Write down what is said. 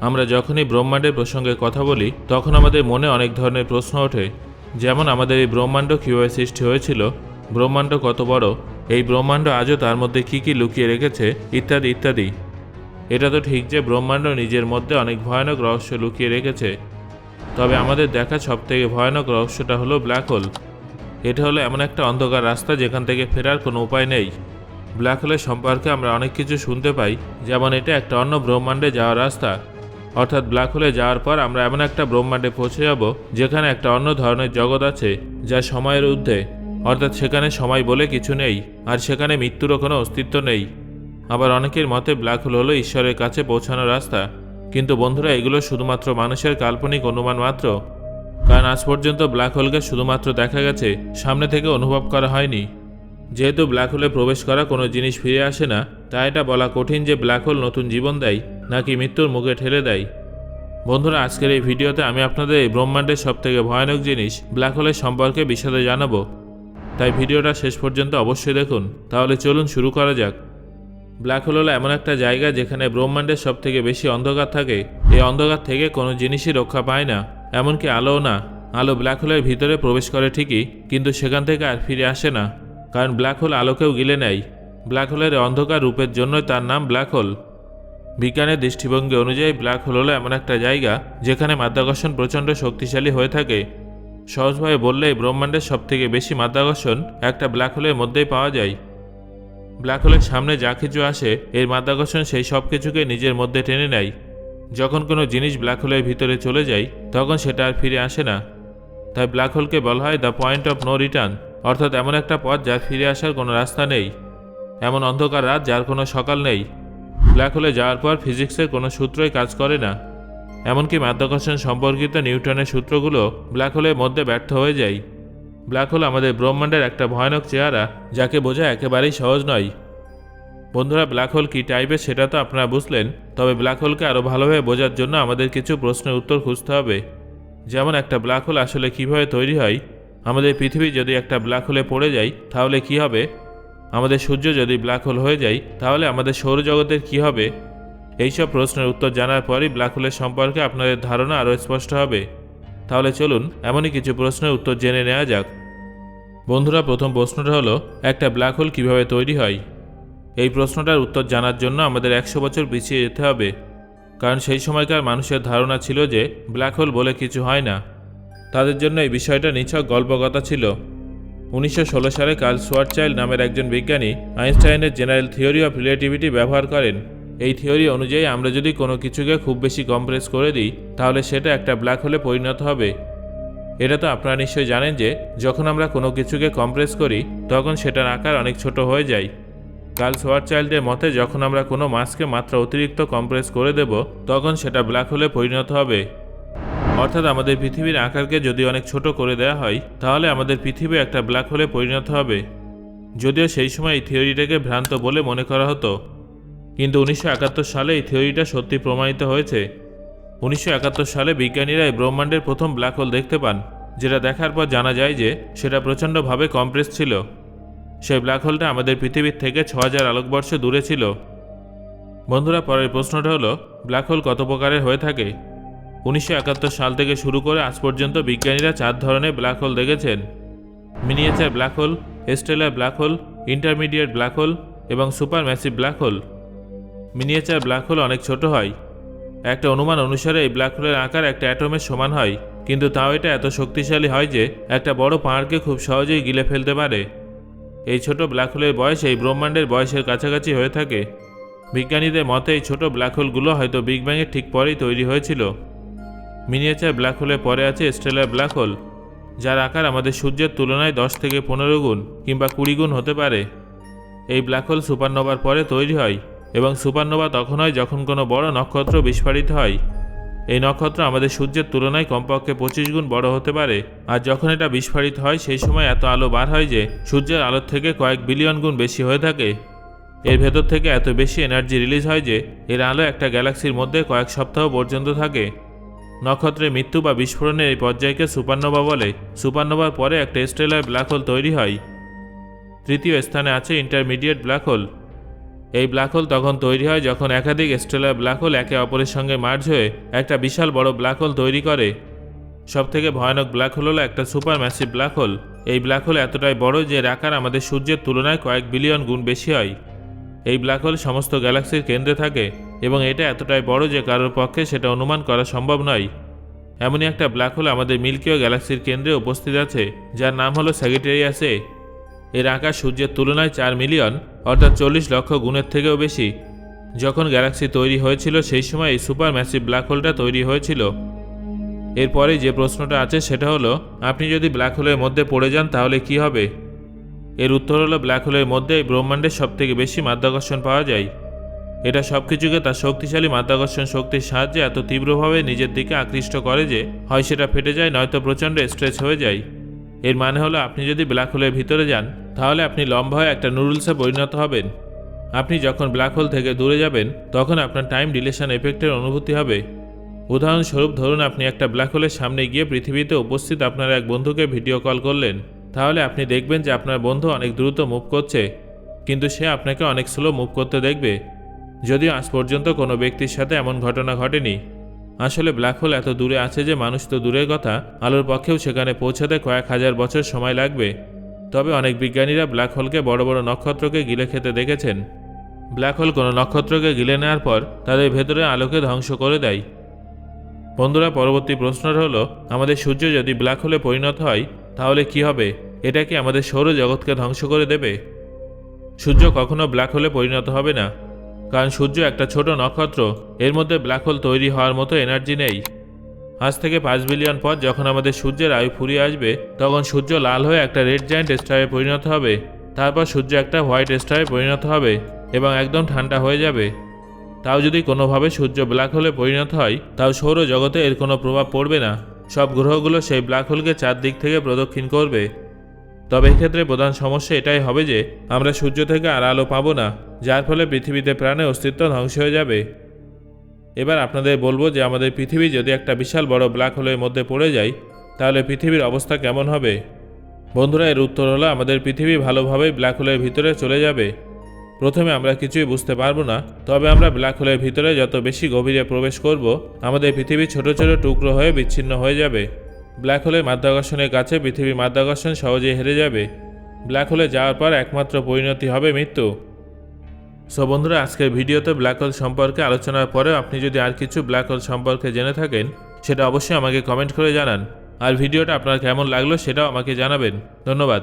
আমরা যখনই ব্রহ্মাণ্ডের প্রসঙ্গে কথা বলি, তখন আমাদের মনে অনেক ধরনের প্রশ্ন ওঠে। যেমন আমাদের এই ব্রহ্মাণ্ড কীভাবে সৃষ্টি হয়েছিল, ব্রহ্মাণ্ড কত বড়, এই ব্রহ্মাণ্ড আজও তার মধ্যে কী কী লুকিয়ে রেখেছে, ইত্যাদি ইত্যাদি। এটা তো ঠিক যে ব্রহ্মাণ্ড নিজের মধ্যে অনেক ভয়ানক রহস্য লুকিয়ে রেখেছে। তবে আমাদের দেখা সবথেকে ভয়ানক রহস্যটা হলো ব্ল্যাক হোল। এটা হলো এমন একটা অন্ধকার রাস্তা যেখান থেকে ফেরার কোনো উপায় নেই। ব্ল্যাক হোলের সম্পর্কে আমরা অনেক কিছু শুনতে পাই, যেমন এটা একটা অন্য ব্রহ্মাণ্ডে যাওয়ার রাস্তা। অর্থাৎ ব্ল্যাক হোলে যাওয়ার পর আমরা এমন একটা ব্রহ্মাণ্ডে পৌঁছে যাব যেখানে একটা অন্য ধরনের জগৎ আছে, যা সময়ের ঊর্ধ্বে। অর্থাৎ সেখানে সময় বলে কিছু নেই, আর সেখানে মৃত্যুরও কোনো অস্তিত্ব নেই। আবার অনেকের মতে ব্ল্যাক হোল হলো ঈশ্বরের কাছে পৌঁছানোর রাস্তা। কিন্তু বন্ধুরা, এগুলো শুধুমাত্র মানুষের কাল্পনিক অনুমান মাত্র। কারণ আজ পর্যন্ত ব্ল্যাক হোলকে শুধুমাত্র দেখা গেছে, সামনে থেকে অনুভব করা হয়নি। যেহেতু ব্ল্যাক হোলে প্রবেশ করা কোনো জিনিস ফিরে আসে না, তাই এটা বলা কঠিন যে ব্ল্যাক হোল নতুন জীবন দেয়। নাকি মৃত্যুর মুখে ঠেলে দেয়? বন্ধুরা, আজকের এই ভিডিওতে আমি আপনাদের এই ব্রহ্মাণ্ডের সবথেকে ভয়ানক জিনিস ব্ল্যাক হোলের সম্পর্কে বিশদে জানাব। তাই ভিডিওটা শেষ পর্যন্ত অবশ্যই দেখুন। তাহলে চলুন শুরু করা যাক। ব্ল্যাক হোল হলো এমন একটা জায়গা যেখানে ব্রহ্মাণ্ডের সব থেকে বেশি অন্ধকার থাকে। এই অন্ধকার থেকে কোনো জিনিসই রক্ষা পায় না, এমনকি আলোও না। আলো ব্ল্যাক হোলের ভিতরে প্রবেশ করে ঠিকই, কিন্তু সেখান থেকে আর ফিরে আসে না, কারণ ব্ল্যাক হোল আলোকেও গিলে নেয়। ব্ল্যাক হোলের অন্ধকার রূপের জন্যই তার নাম ব্ল্যাক হোল বিজ্ঞানের দৃষ্টিভঙ্গি অনুযায়ী ব্ল্যাক হোল হলো এমন একটা জায়গা যেখানে মাধ্যাকর্ষণ প্রচণ্ড শক্তিশালী হয়ে থাকে। সহজভাবে বললে এই ব্রহ্মাণ্ডের সবথেকে বেশি মাধ্যাকর্ষণ একটা ব্ল্যাক হোলের মধ্যেই পাওয়া যায়। ব্ল্যাক হোলের সামনে যা কিছু আসে, এর মাধ্যাকর্ষণ সেই সব কিছুকে নিজের মধ্যে টেনে নেয়। যখন কোনো জিনিস ব্ল্যাক হোলের ভিতরে চলে যায়, তখন সেটা আর ফিরে আসে না। তাই ব্ল্যাক হোলকে বলা হয় the point of no return, অর্থাৎ এমন একটা পথ যার ফিরে আসার কোনো রাস্তা নেই। এমন অন্ধকার রাত যার কোনো সকাল নেই। ব্ল্যাক হোলে যাওয়ার পর ফিজিক্সের কোনো সূত্রই কাজ করে না। এমনকি মাধ্যাকর্ষণ সম্পর্কিত নিউটনের সূত্রগুলো ব্ল্যাক হোলের মধ্যে ব্যর্থ হয়ে যায়। ব্ল্যাক হোল আমাদের ব্রহ্মাণ্ডের একটা ভয়ানক চেহারা, যাকে বোঝা একেবারেই সহজ নয়। বন্ধুরা, ব্ল্যাক হোল কী টাইপের সেটা তো আপনারা বুঝলেন, তবে ব্ল্যাক হোলকে আরও ভালোভাবে বোঝার জন্য আমাদের কিছু প্রশ্নের উত্তর খুঁজতে হবে। যেমন, একটা ব্ল্যাক হোল আসলে কীভাবে তৈরি হয়? আমাদের পৃথিবী যদি একটা ব্ল্যাক হোলে পড়ে যায়, তাহলে কি হবে? আমাদের সূর্য যদি ব্ল্যাক হোল হয়ে যায়, তাহলে আমাদের সৌরজগতের কি হবে? এইসব প্রশ্নের উত্তর জানার পরই ব্ল্যাক হোলের সম্পর্কে আপনাদের ধারণা আরও স্পষ্ট হবে। তাহলে চলুন এমনই কিছু প্রশ্নের উত্তর জেনে নেওয়া যাক। বন্ধুরা, প্রথম প্রশ্নটা হলো, একটা ব্ল্যাক হোল কীভাবে তৈরি হয়? এই প্রশ্নটার উত্তর জানার জন্য আমাদের একশো বছর পিছিয়ে যেতে হবে। কারণ সেই সময়কার মানুষের ধারণা ছিল যে ব্ল্যাক হোল বলে কিছু হয় না। তাদের জন্য এই বিষয়টা নিছক গল্পকথা ছিল। উনিশশো ষোলো সালে কার্ল সোয়ারচাইল্ড নামের একজন বিজ্ঞানী আইনস্টাইনের জেনারেল থিওরি অফ রিলেটিভিটি ব্যবহার করেন। এই থিওরি অনুযায়ী আমরা যদি কোনো কিছুকে খুব বেশি কম্প্রেস করে দিই, তাহলে সেটা একটা ব্ল্যাক হোলে পরিণত হবে। এটা তো আপনারা নিশ্চয়ই জানেন যে, যখন আমরা কোনো কিছুকে কম্প্রেস করি, তখন সেটার আকার অনেক ছোট হয়ে যায়। কার্ল সোয়ারচাইল্ডের মতে, যখন আমরা কোনো মাসকে মাত্রা অতিরিক্ত কম্প্রেস করে দেব, তখন সেটা ব্ল্যাক হোলে পরিণত হবে। অর্থাৎ আমাদের পৃথিবীর আকারকে যদি অনেক ছোট করে দেওয়া হয়, তাহলে আমাদের পৃথিবী একটা ব্ল্যাক হোলে পরিণত হবে। যদিও সেই সময় এই থিওরিটাকে ভ্রান্ত বলে মনে করা হতো। কিন্তু উনিশশো একাত্তর সালে এই থিওরিটা সত্যি প্রমাণিত হয়েছে। উনিশশো একাত্তর সালে বিজ্ঞানীরা এই ব্রহ্মাণ্ডের প্রথম ব্ল্যাক হোল দেখতে পান, যেটা দেখার পর জানা যায় যে সেটা প্রচণ্ডভাবে কম্প্রেস ছিল। সেই ব্ল্যাক হোলটা আমাদের পৃথিবীর থেকে ছ হাজার আলোকবর্ষ দূরে ছিল। বন্ধুরা, পরের প্রশ্নটা হলো, ব্ল্যাক হোল কত প্রকারের হয়ে থাকে? উনিশশো একাত্তর সাল থেকে শুরু করে আজ পর্যন্ত বিজ্ঞানীরা চার ধরনের ব্ল্যাক হোল দেখেছেন। Miniature black hole stellar black hole intermediate black hole এবং super massive black hole miniature black hole অনেক ছোট হয়। একটা অনুমান অনুসারে এই ব্ল্যাক হোলের আকার একটা অ্যাটমের সমান হয়, কিন্তু তাও এটা এত শক্তিশালী হয় যে একটা বড় পাহাড়কে খুব সহজেই গিলে ফেলতে পারে। এই ছোট ব্ল্যাক হোলের বয়স এই ব্রহ্মাণ্ডের বয়সের কাছাকাছি হয়ে থাকে। বিজ্ঞানীদের মতে এই ছোট ব্ল্যাক হোলগুলো হয়তো বিগ ব্যাংয়ের ঠিক পরেই তৈরি হয়েছিল। মিনিয়েচার ব্ল্যাক হোলের পরে আছে স্টেলার ব্ল্যাক হোল, যার আকার আমাদের সূর্যের তুলনায় দশ থেকে পনেরো গুণ কিংবা কুড়ি গুণ হতে পারে। এই ব্ল্যাক হোল সুপারনোভার পরে তৈরি হয় এবং সুপারনোভা তখন হয় যখন কোনো বড় নক্ষত্র বিস্ফারিত হয়। এই নক্ষত্র আমাদের সূর্যের তুলনায় কমপক্ষে পঁচিশ গুণ বড় হতে পারে, আর যখন এটা বিস্ফারিত হয়, সেই সময় এত আলো বার হয় যে সূর্যের আলোর থেকে কয়েক বিলিয়ন গুণ বেশি হয়ে থাকে। এর ভেতর থেকে এত বেশি এনার্জি রিলিজ হয় যে এর আলো একটা গ্যালাক্সির মধ্যে কয়েক সপ্তাহ পর্যন্ত থাকে। নক্ষত্রের মৃত্যু বা বিস্ফোরণের এই পর্যায়কে সুপারনোভা বলে। সুপারনোভার পরে একটা স্টেলার ব্ল্যাক হোল তৈরি হয়। তৃতীয় স্থানে আছে ইন্টারমিডিয়েট ব্ল্যাক হোল। এই ব্ল্যাক হোল তখন তৈরি হয় যখন একাধিক স্টেলার ব্ল্যাক হোল একে অপরের সঙ্গে মার্জ হয়ে একটা বিশাল বড় ব্ল্যাক হোল তৈরি করে। সবথেকে ভয়ানক ব্ল্যাক হোল হলো একটা সুপার ম্যাসিভ ব্ল্যাক হোল। এই ব্ল্যাক হোল এতটাই বড় যে এর আকার আমাদের সূর্যের তুলনায় কয়েক বিলিয়ন গুণ বেশি হয়। এই ব্ল্যাক হোল সমস্ত গ্যালাক্সির কেন্দ্রে থাকে। এবং এটা এতটাই বড় যে কারোর পক্ষে সেটা অনুমান করা সম্ভব নয়। এমনই একটা ব্ল্যাক হোল আমাদের মিল্কিও গ্যালাক্সির কেন্দ্রে উপস্থিত আছে, যার নাম হলো স্যাগিটেরিয়াস এর আকার সূর্যের তুলনায় চার মিলিয়ন, অর্থাৎ চল্লিশ লক্ষ গুণের থেকেও বেশি। যখন গ্যালাক্সি তৈরি হয়েছিল, সেই সময় এই সুপার ম্যাসিভ ব্ল্যাক হোলটা তৈরি হয়েছিল। এরপরে যে প্রশ্নটা আছে, সেটা হলো, আপনি যদি ব্ল্যাক হোলের মধ্যে পড়ে যান, তাহলে কি হবে? এর উত্তর হলো, ব্ল্যাক হোলের মধ্যে এই ব্রহ্মাণ্ডের সবথেকে বেশি মাধ্যাকর্ষণ পাওয়া যায়। এটা সব কিছুকে তার শক্তিশালী মাধ্যাকর্ষণ শক্তির সাহায্যে এত তীব্রভাবে নিজের দিকে আকৃষ্ট করে যে হয় সেটা ফেটে যায়, নয়তো প্রচণ্ড স্ট্রেচ হয়ে যায়। এর মানে হলো আপনি যদি ব্ল্যাক হোলের ভিতরে যান, তাহলে আপনি লম্বা হয়ে একটা নুডলসে পরিণত হবেন। আপনি যখন ব্ল্যাক হোল থেকে দূরে যাবেন, তখন আপনার টাইম ডিলেশন এফেক্টের অনুভূতি হবে। উদাহরণস্বরূপ, ধরুন আপনি একটা ব্ল্যাক হোলের সামনে গিয়ে পৃথিবীতে উপস্থিত আপনার এক বন্ধুকে ভিডিও কল করলেন। তাহলে আপনি দেখবেন যে আপনার বন্ধু অনেক দ্রুত মুভ করছে, কিন্তু সে আপনাকে অনেক স্লো মুভ করতে দেখবে। যদিও আজ পর্যন্ত কোনো ব্যক্তির সাথে এমন ঘটনা ঘটেনি। আসলে ব্ল্যাক হোল এত দূরে আছে যে মানুষ তো দূরের কথা, আলোর পক্ষেও সেখানে পৌঁছাতে কয়েক হাজার বছর সময় লাগবে। তবে অনেক বিজ্ঞানীরা ব্ল্যাক হোলকে বড় বড় নক্ষত্রকে গিলে খেতে দেখেছেন। ব্ল্যাক হোল কোনো নক্ষত্রকে গিলে নেওয়ার পর তাদের ভেতরে আলোকে ধ্বংস করে দেয়। বন্ধুরা, পরবর্তী প্রশ্নটা হলো, আমাদের সূর্য যদি ব্ল্যাক হোলে পরিণত হয়, তাহলে কি হবে? এটা কি আমাদের সৌরজগৎকে ধ্বংস করে দেবে? সূর্য কখনো ব্ল্যাক হোলে পরিণত হবে না। কারণ সূর্য একটা ছোট নক্ষত্র। এর মধ্যে ব্ল্যাক হোল তৈরি হওয়ার মতো এনার্জি নেই। আজ থেকে পাঁচ বিলিয়ন পর যখন আমাদের সূর্যের আয়ু ফুরিয়ে আসবে, তখন সূর্য লাল হয়ে একটা রেড জায়ান্ট স্টারে পরিণত হবে। তারপর সূর্য একটা হোয়াইট স্টারে পরিণত হবে এবং একদম ঠান্ডা হয়ে যাবে। তাও যদি কোনোভাবে সূর্য ব্ল্যাক হোলে পরিণত হয়, তাও সৌরজগতে এর কোনো প্রভাব পড়বে না। সব গ্রহগুলো সেই ব্ল্যাক হোলকে চারদিক থেকে প্রদক্ষিণ করবে। তবে এক্ষেত্রে প্রধান সমস্যা এটাই হবে যে, আমরা সূর্য থেকে আর আলো পাবো না, যার ফলে পৃথিবীতে প্রাণের অস্তিত্ব ধ্বংস হয়ে যাবে। এবার আপনাদের বলব যে, আমাদের পৃথিবী যদি একটা বিশাল বড় ব্ল্যাক হোলের মধ্যে পড়ে যায়, তাহলে পৃথিবীর অবস্থা কেমন হবে? বন্ধুরা, এর উত্তর হলো, আমাদের পৃথিবী ভালোভাবেই ব্ল্যাক হোলের ভিতরে চলে যাবে। প্রথমে আমরা কিছুই বুঝতে পারব না, তবে আমরা ব্ল্যাক হোলের ভিতরে যত বেশি গভীরে প্রবেশ করব, আমাদের পৃথিবী ছোট ছোট টুকরো হয়ে বিচ্ছিন্ন হয়ে যাবে। ব্ল্যাক হোলের মাধ্যাকর্ষণের কাছে পৃথিবীর মাধ্যাকর্ষণ সহজেই হেরে যাবে। ব্ল্যাক হোলে যাওয়ার পর একমাত্র পরিণতি হবে মৃত্যু। সো বন্ধুরা, আজকের ভিডিওতে ব্ল্যাক হোল সম্পর্কে আলোচনার পরেও আপনি যদি আর কিছু ব্ল্যাক হোল সম্পর্কে জেনে থাকেন, সেটা অবশ্যই আমাকে কমেন্ট করে জানান। আর ভিডিওটা আপনার কেমন লাগল সেটাও আমাকে জানাবেন। ধন্যবাদ।